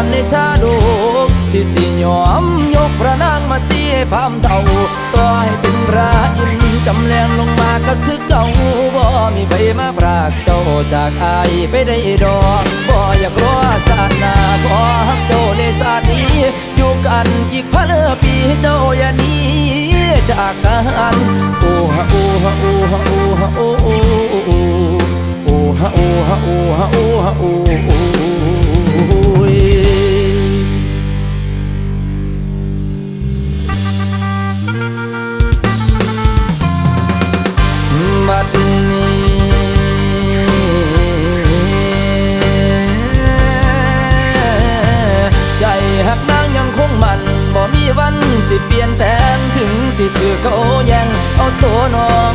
อนในชาดกที่สิยอมยกพระนางมาเสียพามเท่าต่อให้เป็นพระอินจำแรงลงมาก็คือเก่าบ่มีใครมาพรากเจ้าจากอายไปได้ดอกบ่อยากรอศาสนาขอฮักเจ้าในศาสนี้อยู่กันอีกพันปีเจ้าอย่านี้จากกันโอ้ฮะโอ้ฮะโอ้ฮะโอ้ฮะโอ้โอ้โอ้โอ้ฮะโอ้ฮะโอ้ฮะโอ้ฮะโอ้โอ้ บัดนี้ใจหักนางยังคงมันบ่มีวันสิเปลี่ยนแปลงถึงสิถือเขาแย่งเอาตัวน้อง